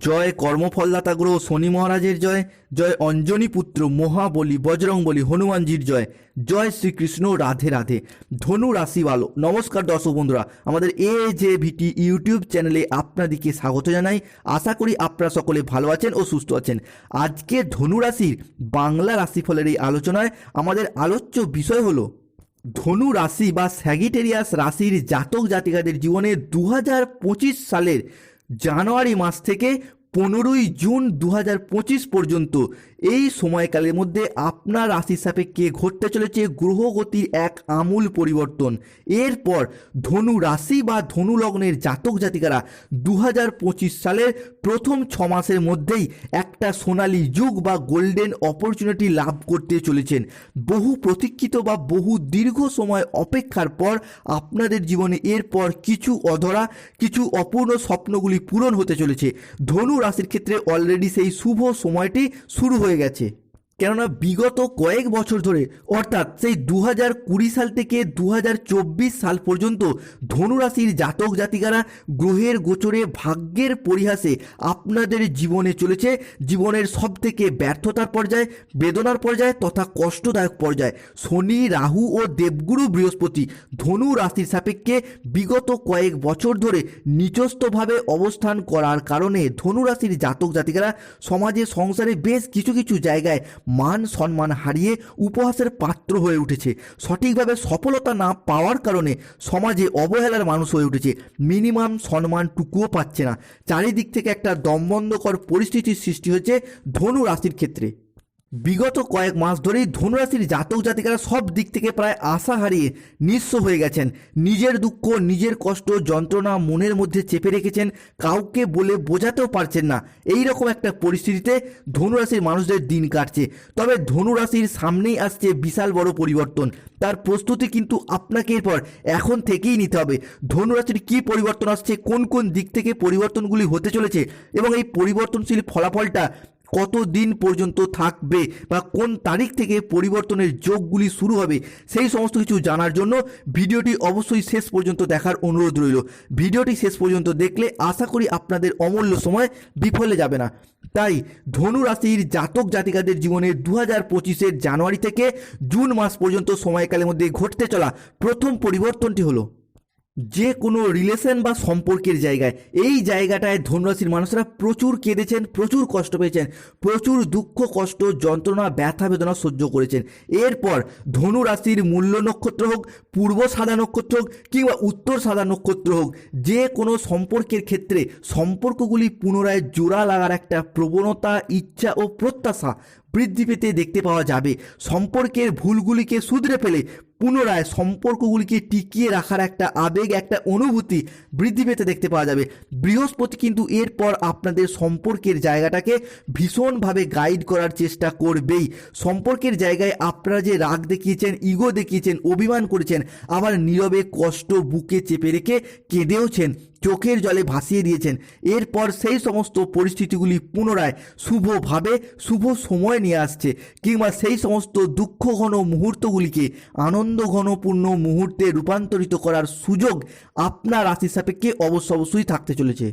জয় কর্মফলদাতা গ্রহ শনি মহারাজের জয় জয় অঞ্জনী পুত্র মহাবলী বজরংবলী হনুমানজির জয় জয় শ্রীকৃষ্ণ রাধে রাধে। ধনু রাশি ভালো নমস্কার দর্শক বন্ধুরা, আমাদের এ জে ভিটি ইউটিউব চ্যানেলে আপনাদেরকে স্বাগত জানাই। আশা করি আপনারা সকলে ভালো আছেন ও সুস্থ আছেন। আজকে ধনু রাশির বাংলা রাশিফলের এই আলোচনায় আমাদের আলোচ্য বিষয় হলো, ধনু রাশি বা স্যাগিটেরিয়াস রাশির জাতক জাতিকাদের জীবনে দু হাজার পঁচিশ সালের জানুয়ারি মাস থেকে পনেরোই জুন দু হাজার পঁচিশ পর্যন্ত এই সময়কালের মধ্যে আপনার রাশির সাপেক্ষে ঘটতে চলেছে গ্রহগতির এক আমূল পরিবর্তন। এরপর ধনু রাশি বা ধনু লগ্নের জাতক জাতিকারা দু হাজার পঁচিশ সালের প্রথম ছ মাসের মধ্যেই একটা সোনালি যুগ বা গোল্ডেন অপরচুনিটি লাভ করতে চলেছেন। বহু প্রতীক্ষিত বা বহু দীর্ঘ সময় অপেক্ষার পর আপনাদের জীবনে এরপর কিছু অধরা, কিছু অপূর্ণ স্বপ্নগুলি পূরণ হতে চলেছে। ধনু রাশির ক্ষেত্রে অলরেডি সেই শুভ সময়টি শুরু হয়ে গেছে। কেননা বিগত কয়েক বছর ধরে, অর্থাৎ সেই দু কুড়ি সাল থেকে দু হাজার চব্বিশ সাল পর্যন্ত ধনুরাশির জাতক জাতিকারা গ্রহের গোচরে ভাগ্যের পরিহাসে আপনাদের জীবনে চলেছে। জীবনের সব থেকে ব্যর্থতার পর্যায়ে, বেদনার পর্যায়ে তথা কষ্টদায়ক পর্যায়ে। শনি, রাহু ও দেবগুরু বৃহস্পতি ধনু রাশির সাপেক্ষে বিগত কয়েক বছর ধরে নিচস্থভাবে অবস্থান করার কারণে ধনু রাশির জাতক জাতিকারা সমাজে, সংসারে বেশ কিছু কিছু জায়গায় মান সম্মান হারিয়ে উপহাসের পাত্র হয়ে উঠেছে। সঠিকভাবে সফলতা না পাওয়ার কারণে সমাজে অবহেলার মানুষ হয়ে উঠেছে। মিনিমাম সম্মানটুকুও পাচ্ছে না। চারিদিক থেকে একটা দমবন্ধকর পরিস্থিতির সৃষ্টি হয়েছে ধনু রাশির ক্ষেত্রে। বিগত কয়েক মাস ধরেই ধনুরাশির জাতক জাতিকারা সব দিক থেকে প্রায় আশা হারিয়ে নিঃস্ব হয়ে গেছেন। নিজের দুঃখ, নিজের কষ্ট, যন্ত্রণা মনের মধ্যে চেপে রেখেছেন, কাউকে বলে বোঝাতেও পারছেন না। এই রকম একটা পরিস্থিতিতে ধনুরাশির মানুষদের দিন কাটছে। তবে ধনুরাশির সামনেই আসছে বিশাল বড় পরিবর্তন। তার প্রস্তুতি কিন্তু আপনাকে এরপর এখন থেকেই নিতে হবে। ধনুরাশির কী পরিবর্তন আসছে, কোন কোন দিক থেকে পরিবর্তনগুলি হতে চলেছে এবং এই পরিবর্তনশীল ফলাফলটা কত দিন পর্যন্ত থাকবে বা কোন তারিখ থেকে পরিবর্তনের যোগগুলি শুরু হবে, সেই সমস্ত কিছু জানার জন্য ভিডিওটি অবশ্যই শেষ পর্যন্ত দেখার অনুরোধ রইল। ভিডিওটি শেষ পর্যন্ত দেখলে আশা করি আপনাদের অমূল্য সময় বিফলে যাবে না। তাই ধনু রাশির জাতক জাতিকাদের জীবনে দু হাজার পঁচিশের জানুয়ারি থেকে জুন মাস পর্যন্ত সময়কালের মধ্যে ঘটতে চলা প্রথম পরিবর্তনটি হলো। যে কোনো রিলেশন বা সম্পর্কের জায়গায়, এই জায়গাটায় ধনুরাশির মানুষরা প্রচুর কেঁদেছেন, প্রচুর কষ্ট পেয়েছেন, প্রচুর দুঃখ, কষ্ট, যন্ত্রণা, ব্যথা, বেদনা সহ্য করেছেন। এরপর ধনু রাশির মূল্য নক্ষত্র হোক, পূর্ব সাদা নক্ষত্র হোক, কিংবা উত্তর সাদা নক্ষত্র হোক, যে কোনো সম্পর্কের ক্ষেত্রে সম্পর্কগুলি পুনরায় জোড়া লাগার একটা প্রবণতা, ইচ্ছা ও প্রত্যাশা বৃদ্ধি পেতে দেখতে পাওয়া যাবে। সম্পর্কের ভুলগুলিকে শুধরে ফেলে পুনরায় সম্পর্কগুলিকে টিকিয়ে রাখার একটা আবেগ, একটা অনুভূতি বৃদ্ধি পেতে দেখতে পাওয়া যাবে। বৃহস্পতি কিন্তু এরপর আপনাদের সম্পর্কের জায়গাটাকে ভীষণভাবে গাইড করার চেষ্টা করবেই। সম্পর্কের জায়গায় আপনারা যে রাগ দেখিয়েছেন ইগো দেখিয়েছেন, অভিমান করেছেন, আবার নীরবে কষ্ট বুকে চেপে রেখে কেঁদেওছেন, চোখের জলে ভাসিয়ে দিয়েছেন, এরপর সেই সমস্ত পরিস্থিতিগুলি পুনরায় শুভভাবে, শুভ সময় নিয়ে আসছে কিংবা সেই সমস্ত দুঃখঘন মুহূর্তগুলিকে আনন্দঘনপূর্ণ মুহূর্তে রূপান্তরিত করার সুযোগ আপনার রাশি সাপেক্ষে অবশ্য অবশ্যই থাকতে চলেছে।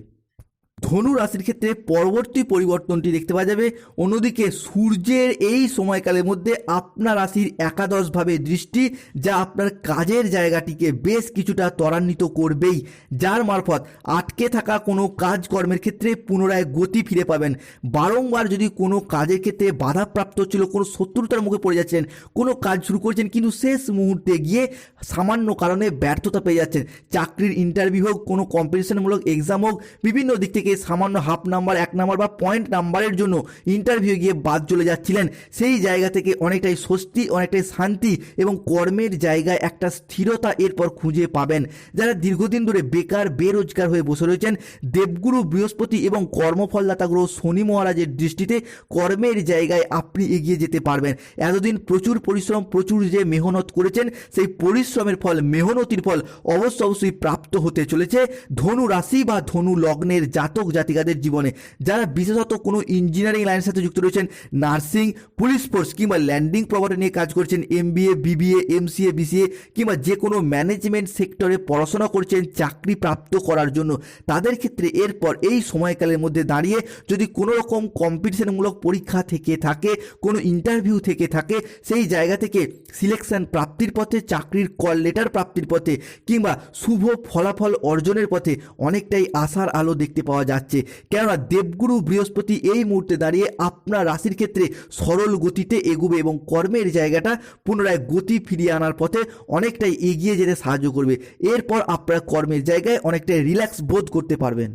ধনু রাশির ক্ষেত্রে পরবর্তী পরিবর্তনটি দেখতে পাওয়া যাবে। অন্যদিকে সূর্যের এই সময়কালের মধ্যে আপনার রাশির একাদশভাবে দৃষ্টি, যা আপনার কাজের জায়গাটিকে বেশ কিছুটা ত্বরান্বিত করবেই। যার মারফত আটকে থাকা কোনো কাজকর্মের ক্ষেত্রে পুনরায় গতি ফিরে পাবেন। বারংবার যদি কোনো কাজের ক্ষেত্রে বাধাপ্রাপ্ত ছিল, কোনো শত্রুতার মুখে পড়ে যাচ্ছেন, কোনো কাজ শুরু করেছেন, কিন্তু শেষ মুহূর্তে গিয়ে সামান্য কারণে ব্যর্থতা পেয়ে যাচ্ছেন। চাকরির ইন্টারভিউ হোক, কোনো কম্পিটিশনমূলক এক্সাম হোক, বিভিন্ন দিক থেকে সামান্য হাফ নাম্বার এক নাম্বার বা পয়েন্ট নাম্বারের জন্য ইন্টারভিউ গিয়ে বাদ চলে যাচ্ছিলেন। সেই জায়গা থেকে অনেকটাই স্বস্তি, অনেকটাই শান্তি এবং কর্মের জায়গায় একটা স্থিরতা এরপর খুঁজে পাবেন। যারা দীর্ঘদিন ধরে বেকার, বেরোজগার হয়ে বসে রয়েছেন, দেবগুরু বৃহস্পতি এবং কর্মফলদাতা গ্রহ শনি মহারাজের দৃষ্টিতে কর্মের জায়গায় আপনি এগিয়ে যেতে পারবেন। এতদিন প্রচুর পরিশ্রম, প্রচুর যে মেহনত করেছেন, সেই পরিশ্রমের ফল, মেহনতির ফল অবশ্য অবশ্যই প্রাপ্ত হতে চলেছে। ধনু রাশি বা ধনু লগ্নের জাতক জাতক জাতিকাদের জীবনে। যারা বিশেষত কোনো ইঞ্জিনিয়ারিং লাইনের সাথে যুক্ত রয়েছেন নার্সিং পুলিশ ফোর্স কিংবা ল্যান্ডিং প্রপার্টি নিয়ে কাজ করছেন এমবিএ বিবিএ এমসিএ বিসিএ কিংবা যে কোনো ম্যানেজমেন্ট সেক্টরে পড়াশোনা করছেন, চাকরি প্রাপ্ত করার জন্য। তাদের ক্ষেত্রে এরপর এই সময়কালের মধ্যে দাঁড়িয়ে যদি কোনো রকম কম্পিটিশনমূলক পরীক্ষা থেকে থাকে, কোনো ইন্টারভিউ থেকে থাকে, সেই জায়গা থেকে সিলেকশন প্রাপ্তির পথে, চাকরির কল লেটার প্রাপ্তির পথে কিংবা শুভ ফলাফল অর্জনের পথে অনেকটাই আশার আলো দেখতে পাওয়া যাচ্ছে। কেননা দেবগুরু বৃহস্পতি এই মুহূর্তে দাঁড়িয়ে আপনার রাশির ক্ষেত্রে সরল গতিতে এগুবে এবং কর্মের জায়গাটা পুনরায় গতি ফিরিয়ে আনার পথে অনেকটাই এগিয়ে যেতে সাহায্য করবে। এরপর আপনারা কর্মের জায়গায় অনেকটাই রিল্যাক্স বোধ করতে পারবেন।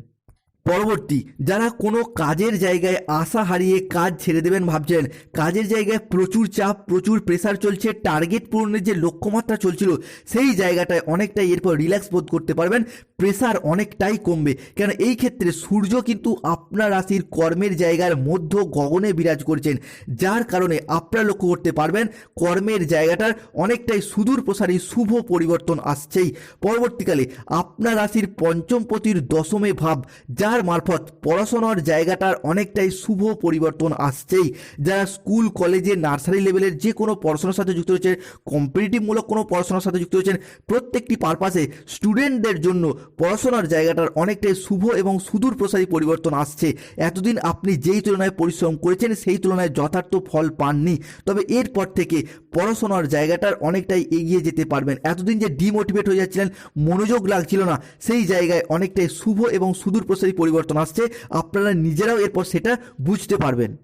পরবর্তী, যারা কোনো কাজের জায়গায় আশা হারিয়ে কাজ ছেড়ে দেবেন ভাবছেন, কাজের জায়গায় প্রচুর চাপ, প্রচুর প্রেসার চলছে টার্গেট পূরণের যে লক্ষ্যমাত্রা চলছিল, সেই জায়গাটায় অনেকটাই এরপর রিল্যাক্স বোধ করতে পারবেন। প্রেসার অনেকটাই কমবে। কেন এই ক্ষেত্রে সূর্য কিন্তু আপনার রাশির কর্মের জায়গার মধ্য গগনে বিরাজ করছেন। যার কারণে আপনারা লক্ষ্য করতে পারবেন, কর্মের জায়গাটার অনেকটাই সুদূর প্রসারী শুভ পরিবর্তন আসছেই। পরবর্তীকালে আপনার রাশির পঞ্চমপতির দশমে ভাব, যার মারফত পড়াশোনার জায়গাটার অনেকটাই শুভ পরিবর্তন আসছেই। যারা স্কুল, কলেজে, নার্সারি লেভেলের যে কোনো পড়াশোনার সাথে যুক্ত রয়েছে কম্পিটিটিভমূলক কোনো পড়াশোনার সাথে যুক্ত রয়েছেন, প্রত্যেকটি পারপাসে স্টুডেন্টদের জন্য পড়াশোনার জায়গাটার অনেকটাই শুভ এবং সুদূর প্রসারী পরিবর্তন আসছে। এতদিন আপনি যেই তুলনায় পরিশ্রম করেছেন, সেই তুলনায় যথার্থ ফল পাননি। তবে এরপর থেকে পড়াশোনার জায়গাটার অনেকটাই এগিয়ে যেতে পারবেন। এতদিন যে ডিমোটিভেট হয়ে যাচ্ছিলেন, মনোযোগ লাগছিল না। সেই জায়গায় অনেকটাই শুভ এবং সুদূর প্রসারী পরিবর্তন আসছে। আপনারা নিজেরাও এরপর সেটা বুঝতে পারবেন।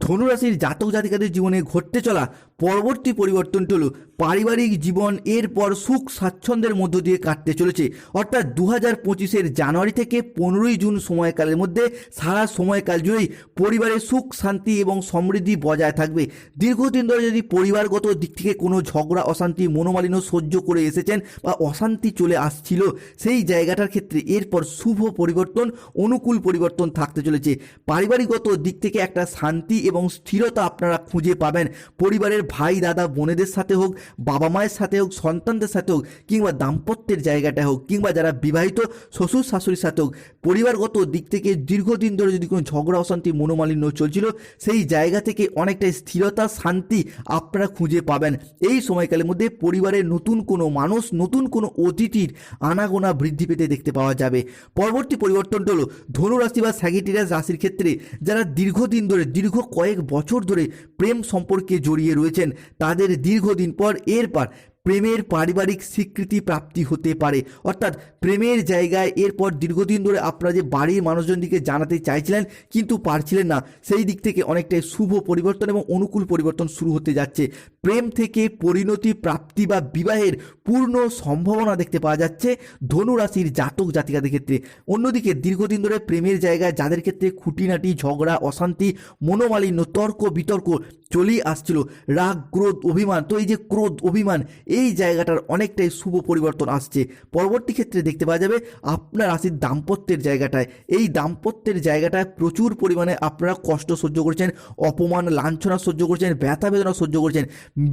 ধনুরাশির জাতক জাতিকাদের জীবনে ঘটতে চলা পরবর্তী পরিবর্তনটি হলো পারিবারিক জীবন, এরপর সুখ স্বাচ্ছন্দ্যের মধ্য দিয়ে কাটতে চলেছে। অর্থাৎ দু হাজার পঁচিশের জানুয়ারি থেকে পনেরোই জুন সময়কালের মধ্যে সারা সময়কাল জুড়েই পরিবারের সুখ, শান্তি এবং সমৃদ্ধি বজায় থাকবে। দীর্ঘদিন ধরে যদি পরিবারগত দিক থেকে কোনো ঝগড়া, অশান্তি, মনোমালিন্য সহ্য করে এসেছেন বা অশান্তি চলে আসছিল, সেই জায়গাটার ক্ষেত্রে এরপর শুভ পরিবর্তন, অনুকূল পরিবর্তন থাকতে চলেছে। পারিবারিকগত দিক থেকে একটা শান্তি এবং স্থিরতা আপনারা খুঁজে পাবেন। পরিবারের ভাই, দাদা, বোনেদের সাথে হোক বাবা মায়ের সাথে হোক, সন্তানদের সাথে হোক, কিংবা দাম্পত্যের জায়গাটা হোক, কিংবা যারা বিবাহিত শ্বশুর শাশুড়ির সাথে হোক, পরিবারগত দিক থেকে দীর্ঘদিন ধরে যদি কোনো ঝগড়া, অশান্তি, মনোমালিন্য চলছিল, সেই জায়গা থেকে অনেকটা স্থিরতা, শান্তি আপনারা খুঁজে পাবেন। এই সময়কালের মধ্যে পরিবারের নতুন কোনো মানুষ, নতুন কোনো অতিথির আনাগোনা বৃদ্ধি পেতে দেখতে পাওয়া যাবে। পরবর্তী পরিবর্তনটা হলো ধনুরাশি বা স্যাগিটিরাস রাশির ক্ষেত্রে যারা দীর্ঘদিন ধরে, দীর্ঘ কয়েক বছর ধরে প্রেম সম্পর্কে জড়িয়ে রয়েছেন, তাদের দীর্ঘদিন পর এরপর প্রেমের পারিবারিক স্বীকৃতি প্রাপ্তি হতে পারে। অর্থাৎ প্রেমের জায়গায় এরপর দীর্ঘদিন ধরে আপনারা যে বাড়ির মানুষজনদিকে জানাতে চাইছিলেন কিন্তু পারছিলেন না। সেই দিক থেকে অনেকটাই শুভ পরিবর্তন এবং অনুকূল পরিবর্তন শুরু হতে যাচ্ছে। প্রেম থেকে পরিণতি, প্রাপ্তি বা বিবাহের পূর্ণ সম্ভাবনা দেখতে পাওয়া যাচ্ছে ধনু রাশির জাতক জাতিকাদের ক্ষেত্রে। অন্যদিকে দীর্ঘদিন ধরে প্রেমের জায়গায় যাদের ক্ষেত্রে খুঁটিনাটি, ঝগড়া, অশান্তি, মনোমালিন্য তর্ক বিতর্ক চলেই আসছিল। রাগ, ক্রোধ, অভিমান, তো এই যে ক্রোধ, অভিমান এই জায়গাটার অনেকটাই শুভ পরিবর্তন আসছে। পরবর্তী ক্ষেত্রে দেখতে পাওয়া যাবে আপনার রাশির দাম্পত্যের জায়গাটায়। এই দাম্পত্যের জায়গাটায় প্রচুর পরিমাণে আপনারা কষ্ট সহ্য করছেন, অপমান, লাঞ্ছনা সহ্য করছেন, ব্যথা বেদনা সহ্য করছেন।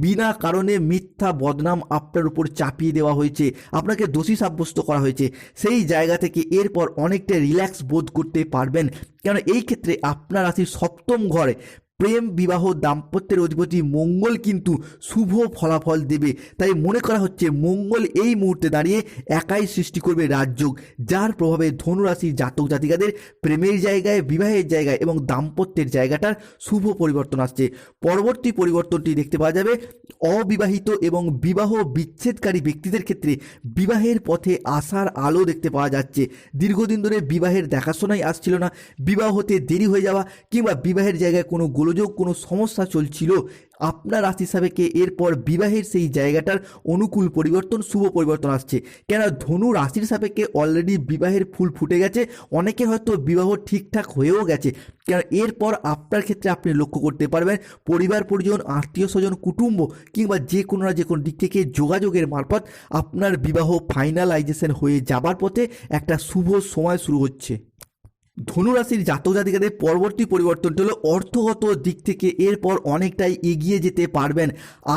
বিনা কারণে মিথ্যা বদনাম আপনার উপর চাপিয়ে দেওয়া হয়েছে। আপনাকে দোষী সাব্যস্ত করা হয়েছে। সেই জায়গা থেকে এরপর অনেকটা রিল্যাক্স বোধ করতে পারবেন। কেন এই ক্ষেত্রে আপনার রাশির সপ্তম ঘরে প্রেম, বিবাহ, দাম্পত্যের অধিপতি মঙ্গল কিন্তু শুভ ফলাফল দেবে। তাই মনে করা হচ্ছে মঙ্গল এই মুহূর্তে দাঁড়িয়ে একাই সৃষ্টি করবে রাজযোগ, যার প্রভাবে ধনুরাশি জাতক জাতিকাদের প্রেমের জায়গায়, বিবাহের জায়গায় এবং দাম্পত্যের জায়গাটার শুভ পরিবর্তন আসছে। পরবর্তী পরিবর্তনটি দেখতে পাওয়া যাবে, অবিবাহিত এবং বিবাহ বিচ্ছেদকারী ব্যক্তিদের ক্ষেত্রে বিবাহের পথে আসার আলো দেখতে পাওয়া যাচ্ছে। দীর্ঘদিন ধরে বিবাহের দেখাশোনাই আসছিল না, বিবাহ হতে দেরি হয়ে যাওয়া কিংবা বিবাহের জায়গায় কোনো গোলযোগ কোনো সমস্যা চলছিল? আপনার রাশি সাপেক্ষে এরপর বিবাহের সেই জায়গাটার অনুকূল পরিবর্তন, শুভ পরিবর্তন আসছে। কেন ধনু রাশির সাপেক্ষে অলরেডি বিবাহের ফুল ফুটে গেছে। অনেকের হয়তো বিবাহ ঠিকঠাক হয়েও গেছে। কেন এরপর আপনার ক্ষেত্রে আপনি লক্ষ্য করতে পারবেন, পরিবার, পরিজন, আত্মীয় স্বজন, কুটুম্ব কিংবা যে কোনো না যে কোনো দিক থেকে যোগাযোগের মারফত আপনার বিবাহ ফাইনালাইজেশন হয়ে যাবার পথে একটা শুভ সময় শুরু হচ্ছে। ধনুরাশির জাতক জাতিকাদের পরবর্তী পরিবর্তনটি হলো অর্থগত দিক থেকে এরপর অনেকটাই এগিয়ে যেতে পারবেন।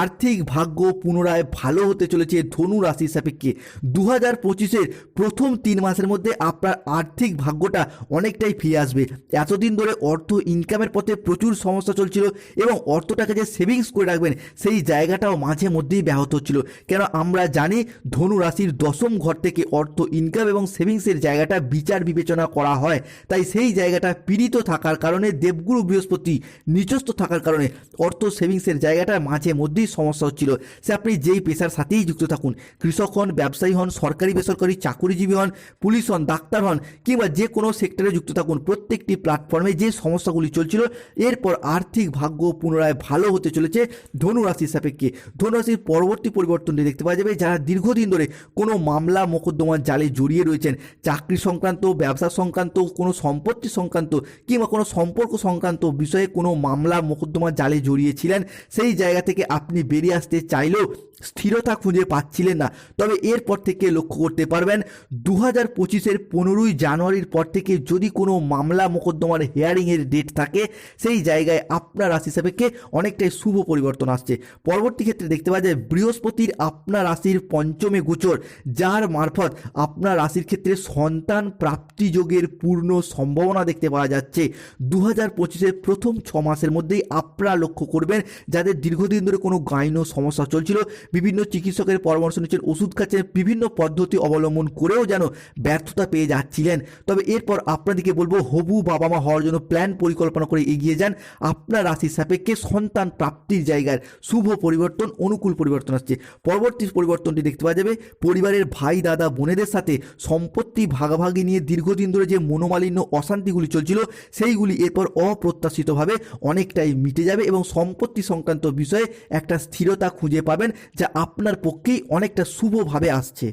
আর্থিক ভাগ্য পুনরায় ভালো হতে চলেছে ধনু রাশির সাপেক্ষে। দু হাজার পঁচিশের প্রথম তিন মাসের মধ্যে আপনার আর্থিক ভাগ্যটা অনেকটাই ফিরে আসবে। এতদিন ধরে অর্থ ইনকামের পথে প্রচুর সমস্যা চলছিল এবং অর্থটাকে যে সেভিংস করে রাখবেন, সেই জায়গাটাও মাঝে মধ্যেই ব্যাহত হচ্ছিল। কেন আমরা জানি ধনু রাশির দশম ঘর থেকে অর্থ ইনকাম এবং সেভিংসের জায়গাটা বিচার বিবেচনা করা হয়। তাই সেই জায়গাটা পীড়িত থাকার কারণে দেবগুরু বৃহস্পতি নিচস্থ থাকার কারণে অর্থ সেভিংসের জায়গাটা মাঝে মধ্যেই সমস্যা হচ্ছিল। সে আপনি যেই পেশার সাথেই যুক্ত থাকুন, কৃষক হন, ব্যবসায়ী হন, সরকারি বেসরকারি চাকুরিজীবী হন, পুলিশ হন, ডাক্তার হন, কিংবা যে কোনো সেক্টরে যুক্ত থাকুন, প্রত্যেকটি প্ল্যাটফর্মে যে সমস্যাগুলি চলছিল, এরপর আর্থিক ভাগ্য পুনরায় ভালো হতে চলেছে ধনুরাশির সাপেক্ষে। ধনুরাশির পরবর্তী পরিবর্তনটি দেখতে পাওয়া যাবে, যারা দীর্ঘদিন ধরে কোনো মামলা, মোকদ্দমার জালে জড়িয়ে রয়েছেন, চাকরি সংক্রান্ত, ব্যবসা সংক্রান্ত কোনো সম্পত্তি সংক্রান্ত কিংবা কোনো সম্পর্ক সংক্রান্ত বিষয়ে কোনো মামলা মোকদ্দমা জালে জড়িয়েছিলেন, সেই জায়গা থেকে আপনি বেরিয়ে আসতে চাইলেও স্থিরতা খুঁজে পাচ্ছিলেন না। তবে এরপর থেকে লক্ষ্য করতে পারবেন দু হাজার পঁচিশের পনেরোই জানুয়ারির পর থেকে যদি কোনো মামলা মোকদ্দমার হিয়ারিংয়ের ডেট থাকে, সেই জায়গায় আপনার রাশি সাপেক্ষে অনেকটাই শুভ পরিবর্তন আসছে। পরবর্তী ক্ষেত্রে দেখতে পাওয়া যায়, বৃহস্পতির আপনার রাশির পঞ্চমে গোচর, যার মারফত আপনার রাশির ক্ষেত্রে সন্তান প্রাপ্তি যোগের পূর্ণ সম্ভাবনা দেখতে পাওয়া যাচ্ছে। দু হাজার পঁচিশের প্রথম ছ মাসের মধ্যেই আপনারা লক্ষ্য করবেন, যাদের দীর্ঘদিন ধরে কোনো গাইনো সমস্যা চলছিল বিভিন্ন চিকিৎসকের পরামর্শ নিচ্ছেন, ওষুধ খাচ্ছেন, বিভিন্ন পদ্ধতি অবলম্বন করেও যেন ব্যর্থতা পেয়ে যাচ্ছিলেন। তবে এরপর আপনাদেরকে বলব, হবু বাবা মা হওয়ার জন্য প্ল্যান পরিকল্পনা করে এগিয়ে যান। আপনার রাশির সাপেক্ষে সন্তান প্রাপ্তির জায়গার শুভ পরিবর্তন, অনুকূল পরিবর্তন আসছে। পরবর্তী পরিবর্তনটি দেখতে পাওয়া যাবে। পরিবারের ভাই, দাদা, বোনেদের সাথে সম্পত্তি ভাগাভাগি নিয়ে দীর্ঘদিন ধরে যে মনোমালিন্য, অশান্তিগুলি চলছিল, সেইগুলি এরপর অপ্রত্যাশিতভাবে অনেকটাই মিটে যাবে এবং সম্পত্তি সংক্রান্ত বিষয়ে একটা স্থিরতা খুঁজে পাবেন। যা আপনার পক্ষেই অনেকটা শুভভাবে আসছে।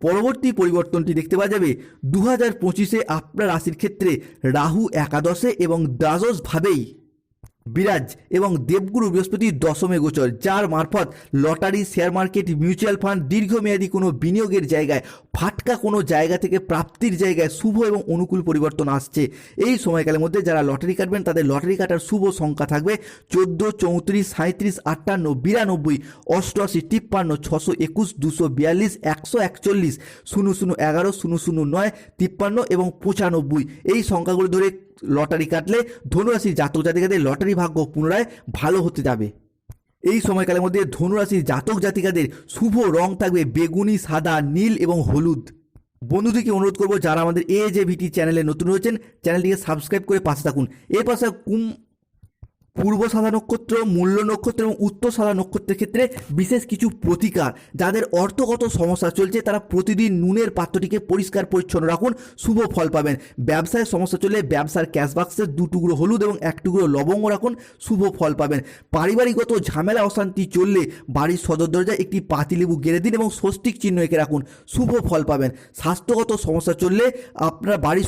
পরবর্তী পরিবর্তনটি দেখতে পাওয়া যাবে দু হাজার পঁচিশে আপনার রাশির ক্ষেত্রে রাহু একাদশে এবং দ্বাদশভাবেই বিরাজ এবং দেবগুরু বৃহস্পতি দশমে গোচর, যার মারফত lottery share market mutual fund দীর্ঘমেয়াদী কোনো বিনিয়োগের জায়গায়, ফাটকা কোনো জায়গা থেকে প্রাপ্তির জায়গায় শুভ এবং অনুকূল পরিবর্তন আসছে। এই সময়কালের মধ্যে যারা লটারি কাটবেন, তাদের লটারি কাটার শুভ সংখ্যা থাকবে চোদ্দ, চৌত্রিশ সাঁত্রিশ আটান্ন, বিরানব্বই, অষ্টআশি, তিপ্পান্ন, ছশো একুশ, দুশো বিয়াল্লিশ, একশো একচল্লিশ, শূন্য শূন্য এগারো, শূন্য শূন্য নয়, তিপ্পান্ন এবং পঁচানব্বই। এই সংখ্যাগুলো ধরে লটারি কাটলে ধনুরাশির জাতক জাতিকাদের লটারি ভাগ্য পুনরায় ভালো হতে যাবে। এই সময়কালের মধ্যে ধনুরাশির জাতক জাতিকাদের শুভ রং থাকবে বেগুনি, সাদা, নীল এবং হলুদ। বন্ধুদেরকে অনুরোধ করব, যারা আমাদের এ জে ভিটি চ্যানেলে নতুন রয়েছেন, চ্যানেলটিকে সাবস্ক্রাইব করে পাশে থাকুন। এর পাশে কুম পূর্ব সাদা নক্ষত্র, মূল্য নক্ষত্র এবং উত্তর সাদা নক্ষত্রের ক্ষেত্রে বিশেষ কিছু প্রতিকার। যাদের অর্থগত সমস্যা চলছে, তারা প্রতিদিন নুনের পাত্রটিকে পরিষ্কার পরিচ্ছন্ন রাখুন, শুভ ফল পাবেন। ব্যবসায় সমস্যা চললে ব্যবসার ক্যাশ বাক্সে দু টুকরো হলুদ এবং এক টুকরো লবঙ্গ রাখুন, শুভ ফল পাবেন। পারিবারিকগত ঝামেলা, অশান্তি চললে বাড়ির সদর দরজায় একটি পাতিলেবু গেড়ে দিন এবং স্বস্তিক চিহ্ন এঁকে রাখুন, শুভ ফল পাবেন। স্বাস্থ্যগত সমস্যা চললে আপনার বাড়ির